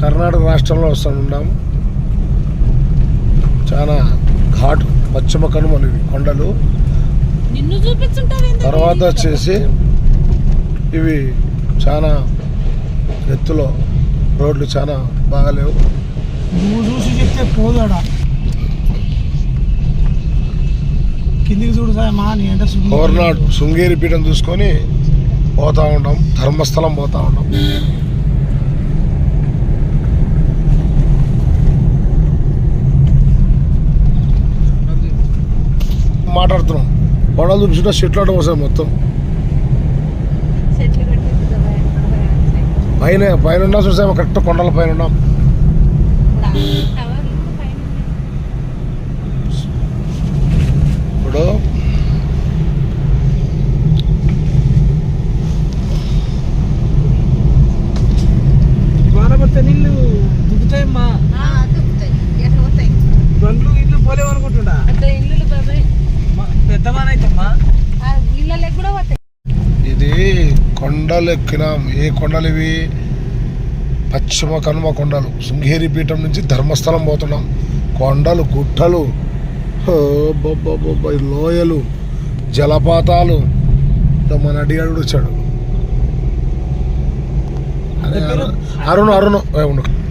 కర్ణాటక రాష్ట్రంలో వస్తున్నాం చాలా ఘాటు పశ్చిమ కనుమలు ఇవి కొండలు. తర్వాత వచ్చేసి ఇవి చాలా ఎత్తులో రోడ్లు చాలా బాగాలేవు. నువ్వు చూసి చెప్తే పోదాడా కిందికి చూడు సార్ మా నీ అంటే సుమ్ము. కోరనాడు శృంగేరి పీఠం చూసుకొని పోతా ఉంటాం ధర్మస్థలం పోతా ఉంటాం. మాట్లాడుతున్నాం. కొండలు చూపించుంటే చెట్లు ఆట వస్తాయి మొత్తం. పైన పైన ఉన్నా చూసాము కరెక్ట్ కొండల పైన ఉన్నాం. ఇది కొండలు ఎక్కినాం ఏ కొండలు ఇవి పశ్చిమ కనుమ కొండలు. శృంగేరి పీఠం నుంచి ధర్మస్థలం పోతున్నాం. కొండలు గుట్టలు లోయలు జలపాతాలు. మన అడిగాడు వచ్చాడు. అరే, అరు- అరుణ్ అరుణ్ ఉండు.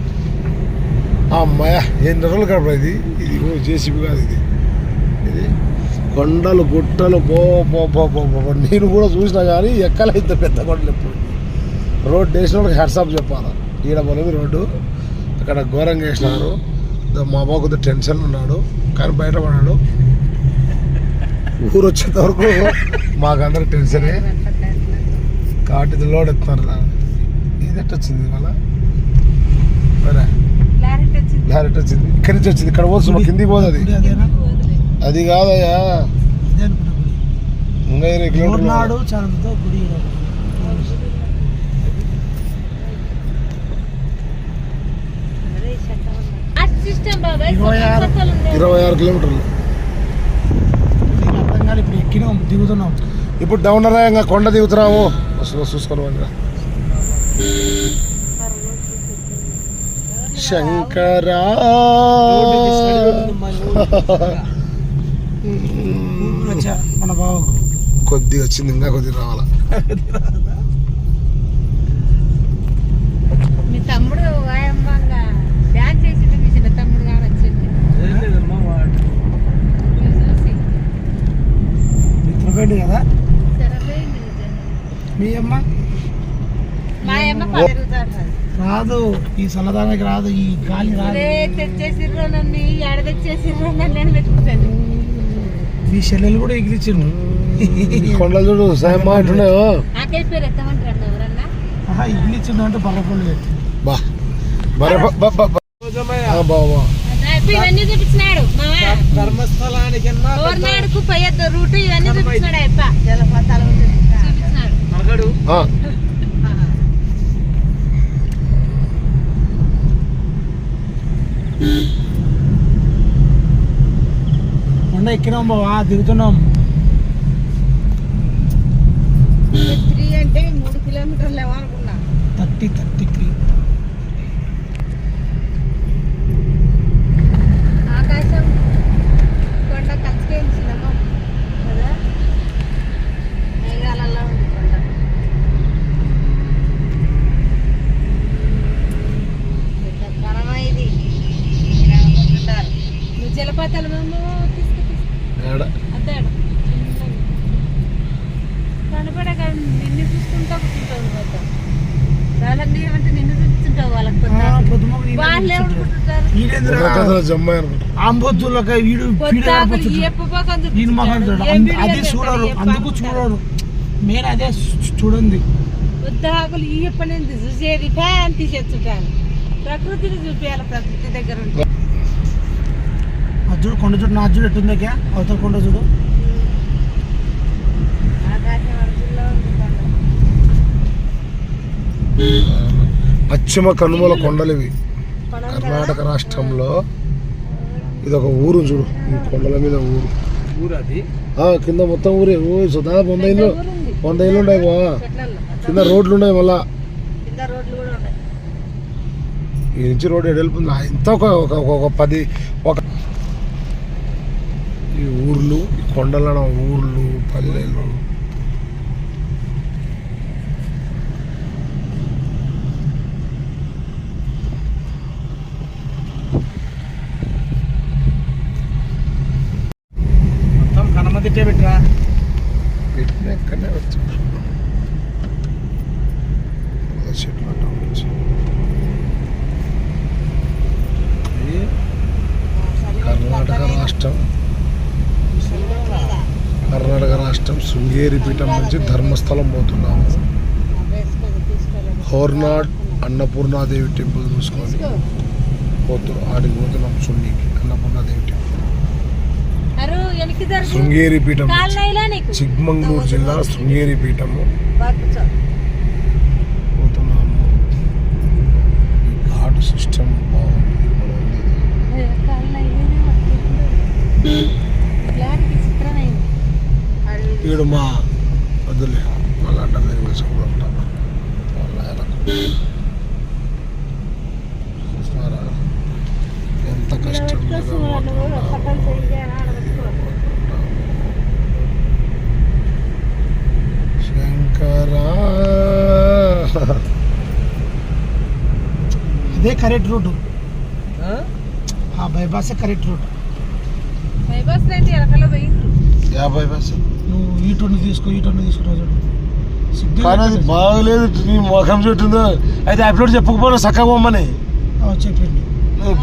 అమ్మాయ ఎన్ని రోజులు కడప ఇది? ఇది జేసీబీ కాదు ఇది. ఇది కొండలు గుట్టలు పో బో బో నేను కూడా చూసినా కానీ ఎక్కలే ఇంత పెద్ద కొండలు ఎప్పుడు. రోడ్ వేసిన వాళ్ళకి హెడ్సాప్ చెప్పాలి? ఈడ పోలేదు రోడ్డు. అక్కడ ఘోరంగా వేసినారు. మా బాబు కొద్దిగా టెన్షన్ ఉన్నాడు. కానీ బయటపడాడు ఊరు వచ్చేంత వరకు మాకందరూ టెన్షనే కాబట్టి ఇది లోడ్ ఎత్తున్నారు ఇది ఎట్టొచ్చింది మళ్ళీ మళ్ళా సరే. డైరెక్ట్ వచ్చింది. ఇక్కడి నుంచి వచ్చింది. ఇక్కడ పోతుంది కిందికి పోదు అది. అది. కాదయ్యా. ఇంకా ఇరవై నాడు కిలోమీటర్లు ఇరవై ఆరు. కిలోమీటర్లు. కాదు ఇప్పుడు ఎక్కినాం దిగుతున్నాం. ఇప్పుడు డౌన్ రా ఇంకా కొండ దిగుతున్నాము అసలు చూసుకొని పోండి శంకరా. మన బావకు కొద్దిగా వచ్చింది ఇంకా కొద్దిగా రావాలా? మీ తమ్ముడు డాన్స్ చేసిండు మీ చిన్న తమ్ముడు కానీ వచ్చింది మిత్రపేండి కదా. మీ అమ్మ? మా అమ్మ రాదు ఈ చల్లదానికి రాదు ఈ గాలి రాదు. తెచ్చేసిర్రు నన్ను ఆడ తెచ్చేసిర్రు నన్ను నేను పెట్టుకుంటాను మీ చెల్లెలు కూడా ఎగిరిచ్చిండు. కొండలు చూడు సాయం ఎగిరిచ్చిండు అంటే బర్రపల్లి పెట్టి బా బరే బా బా బా. ఆ, బా బా ఇప్పుడు ఇవన్నీ చూపించినాడు మా ధర్మస్థలానికి ఓర్నాడుకు పోయొద్దు రూట్ ఇవన్నీ చూపించినాడు అయ్యప్ప జలపాతాలు చూపించినాడు. కొండ ఎక్కినాం బావా దిగుతున్నాం త్రీ అంటే మూడు కిలోమీటర్లు ఏమనుకున్నా థర్టీ థర్టీ త్రీ ఆకాశం కొండ కలిసిపోయించినాము కదా మేఘాలలో ఉంది కొండ పెద్ద కణమా ఇది ఇలా అనుకుంటారు. నువ్వు జలపాతాలు మేము తీసుకు ఏడ అద్దాడు కనపడక నిన్ను చూసుకుంటా కూర్చుంటావు పోతాం వాళ్ళని ఏమంటే నిన్ను చూపిస్తుంటావు వాళ్ళకి కొత్త వాళ్ళు ఏమనుకుంటుంటారు బుర్రకథల జమ్మాయి అనుకుంటా ఆంబొద్దులక వీడు ఈయన అందు- చూడరు అందుకు. చూడరు. నేను అదే చూడండి. ఆకులు ఈ ఎప్పనేది చూసేది ఫ్యాన్ తీసేస్తుంటాను ప్రకృతిని చూపించాలి ప్రకృతి దగ్గర ఉంటే. అది చూడు కొండ చూడు నా చూడు ఎట్టుందాక? అవతల కొండ చూడు ఆకాశం అడుగుల్లో ఉంది కొండ. పశ్చిమ కనుమల కొండలు ఇవి కొండలు కదా? కర్ణాటక రాష్ట్రంలో ఇది ఒక ఊరు చూడు ఈ కొండల మీద ఊరు. కింద మొత్తం ఊరే. ఓ సో దాదాపు వంద ఇల్లు. వంద ఇల్లు ఉన్నాయి బా. కింద రోడ్లు ఉన్నాయి మళ్ళా. కింద రోడ్లు కూడా ఉన్నాయి ఈ నుంచి రోడ్ ఎటు వెళ్ళిపోతుంది ఇంత ఒక ఒక ఒక- ఒక పది ఒక ఈ ఊర్లు ఈ కొండల ఊర్లు పల్లెలు మొత్తం కనమ తిట్టే పెట్టరా పెట్టిన ఎక్కడనే వచ్చి చెట్లు అడ్డం నుంచి. ఇది కర్ణాటక రాష్ట్రం కర్ణాటక రాష్ట్రం శృంగేరి పీఠం నుంచి ధర్మస్థలం పోతున్నాము. హోర్నాడ్ అన్నపూర్ణాదేవి టెంపుల్ చూసుకొని పోతున్నాం ఆడికి పోతున్నాం శృంగికి అన్నపూర్ణాదేవి టెంపుల్. శృంగేరి పీఠం చిక్మంగళూరు జిల్లా శృంగేరి పీఠము. పోతున్నాము. ఘాట్ సిస్టమ్ బాగుంది. ఈడు మా వద్దులే మళ్ళీ అడ్డ మీద వేసుకుంటూ ఉంటాం. చూస్తున్నారా? ఎంత కష్టం. శంకరా. అదే కరెక్ట్ రూట్. ఆ? బైపాసే కరెక్ట్ రూట్. బైపాస్ యాభై పైసలు నువ్వు ఈ తీసుకో ఈ కానీ అది. బాగలేదు నీ ముఖం చుట్టుందో. అయితే అప్లోడ్ చెప్పకపోయినా చక్కగా పోమ్మని ఆ, చెప్పిండు.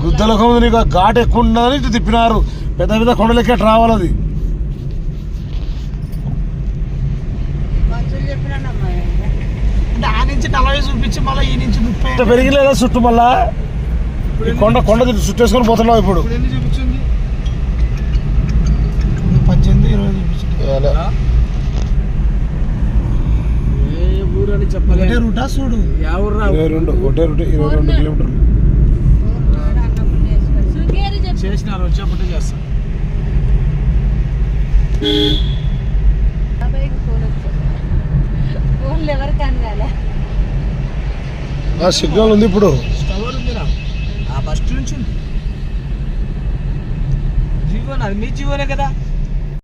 గుద్దలకు ముందు నీకు ఘాట్ ఎక్కువ ఇటు తిప్పినారు. పెద్ద పెద్ద కొండలకి అట్లా రావాలి అది. చూపించి మళ్ళీ ఈ నుంచి ముప్పై పెరిగిలేదా చుట్టూ మళ్ళా? కొండ కొండ చుట్టూ చుట్టేసుకొని పోతున్నావు ఇప్పుడు. పద్దెనిమిది ఇరవై చూపించింది ఏ ఊరు అని ఒకటే చెప్పలేదు రూటా చూడు. ఎవరు ఇరవై రెండు ఒకటే రూట్ ఇరవై రెండు కిలోమీటర్లు. శృంగేరి చెప్పి. చేసినారు వచ్చేప్పుడే చేస్తాం. ఆ సిగ్నల్ ఉంది ఇప్పుడు. స్టవర్ ఉందిరా ఆ బస్ నుంచి ఉంది. జీవోన్ అది మీ జీవోనే కదా?